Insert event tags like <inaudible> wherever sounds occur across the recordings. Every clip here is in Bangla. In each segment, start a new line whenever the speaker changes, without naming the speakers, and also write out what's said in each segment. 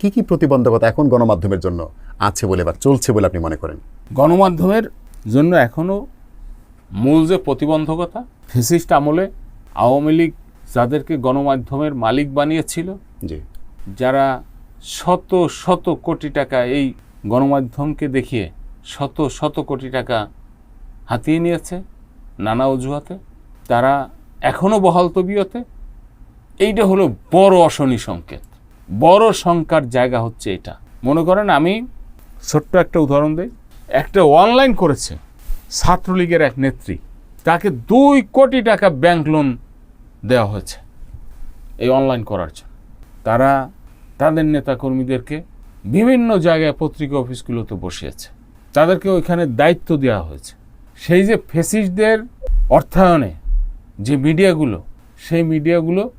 কি কি প্রতিবন্ধকতা এখন গণমাধ্যমের জন্য আছে বলে বা চলছে বলে আপনি মনে করেন?
গণমাধ্যমের জন্য এখনও মূল যে প্রতিবন্ধকতা ফেসিস্ট আমলে আওয়ামী লীগ যাদেরকে গণমাধ্যমের মালিক বানিয়েছিল
জি।
যারা শত শত কোটি টাকা এই গণমাধ্যমকে দেখিয়ে শত শত কোটি টাকা হাতিয়ে নিয়েছে নানা অজুহাতে তারা এখনও বহাল তবিয়তে এইটা হলো বড় অশনি সংকেত। বড় সংখ্যার জায়গা হচ্ছে এটা। মনে করেন আমি ছোট্ট একটা উদাহরণ দিই। একটা অনলাইন করেছে ছাত্রলীগের এক নেত্রী। তাকে দুই কোটি টাকা ব্যাংক লোন দেওয়া হয়েছে এই অনলাইন করার জন্য। তারা তাদের নেতাকর্মীদেরকে বিভিন্ন জায়গায় পত্রিকা অফিসগুলোতে বসিয়েছে। তাদেরকে ওইখানে দায়িত্ব দেওয়া হয়েছে। সেই যে ফেসিসদের অর্থায়নে যে মিডিয়াগুলো, সেই মিডিয়াগুলো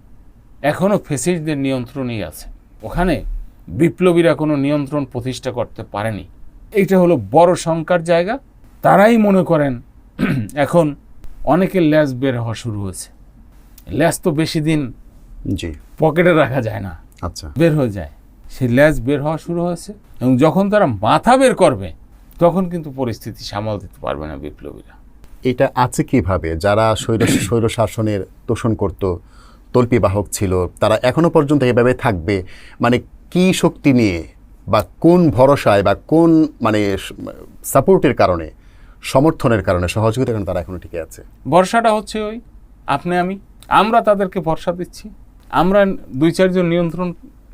এখনও ফেসিসদের নিয়ন্ত্রণেই আছে। ওখানে বিপ্লবীরা কোনো নিয়ন্ত্রণ প্রতিষ্ঠা করতে পারেনি। এইটা হলো বড় শঙ্কার জায়গা। তারাই মনে করেন <clears throat> এখন অনেকের ল্যাস বের হওয়া শুরু হয়েছে। ল্যাস তো বেশি দিন
জি।
পকেটে রাখা যায় না।
আচ্ছা।
বের হয়ে যায়। সেই ল্যাজ বের হওয়া শুরু হয়েছে এবং যখন তারা মাথা বের করবে তখন কিন্তু পরিস্থিতি সামাল দিতে পারবে না বিপ্লবীরা।
এটা আছে কীভাবে? যারা স্বৈর স্বৈর শাসনের তোষণ করত তল্পি বাহক ছিল, তারা এখনও পর্যন্ত এভাবে থাকবে। মানে কি শক্তি নিয়ে বা কোন ভরসায় বা কোন মানে সাপোর্টের কারণে, সমর্থনের কারণে, সহযোগিতার কারণে তারা এখনও টিকে আছে?
ভরসাটা হচ্ছে ওই, আপনি, আমি। আমরা তাদেরকে ভরসা দিচ্ছি। আমরা দুই, চারজন নিয়ন্ত্রণ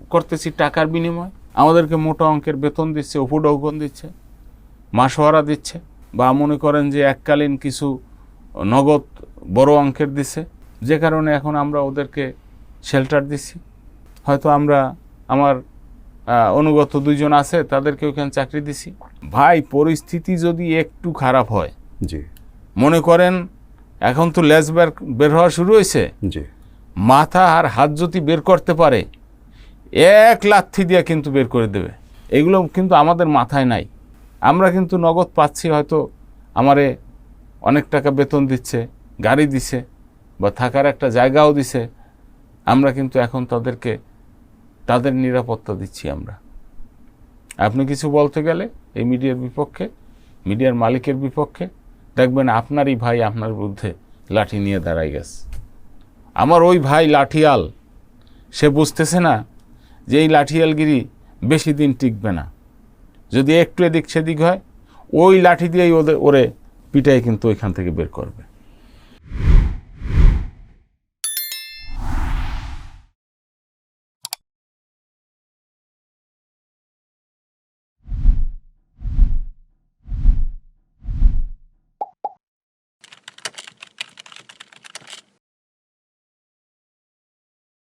করতেছি টাকার বিনিময়। আমাদেরকে মোটা অঙ্কের বেতন দিচ্ছে উপডৌকন দিচ্ছে মাসোয়ারা দিচ্ছে বা মনে করেন যে এককালীন কিছু নগদ বড় অঙ্কের দিচ্ছে। যে কারণে এখন আমরা ওদেরকে শেল্টার দিচ্ছি হয়তো আমরা আমার অনুগত দুইজন আছে তাদেরকে ওখানে চাকরি দিছি। ভাই পরিস্থিতি যদি একটু খারাপ হয়
জি।
মনে করেন এখন তো লেজ বের বের হওয়া শুরু হয়েছে।
জি।
মাথা আর হাত যদি বের করতে পারে এক লাথি দিয়ে কিন্তু বের করে দেবে। এগুলো কিন্তু আমাদের মাথায় নাই। আমরা কিন্তু নগদ পাচ্ছি হয়তো আমারে অনেক টাকা বেতন দিচ্ছে গাড়ি দিছে। বা থাকার একটা জায়গাও দিছে, আমরা কিন্তু এখন তাদেরকে, তাদের নিরাপত্তা দিচ্ছি আমরা। আপনি কিছু বলতে গেলে এই মিডিয়ার বিপক্ষে, মিডিয়ার মালিকের বিপক্ষে, দেখবেন আপনারই ভাই আপনার বিরুদ্ধে লাঠি নিয়ে দাঁড়াই গেছে। আমার ওই ভাই লাঠিয়াল, সে বুঝতেছে না যে এই লাঠিয়ালগিরি বেশি দিন টিকবে না। যদি একটু এদিক সেদিক হয়, ওই লাঠি দিয়েই ওদের, ওরে পিটাই কিন্তু ওইখান থেকে বের করবে।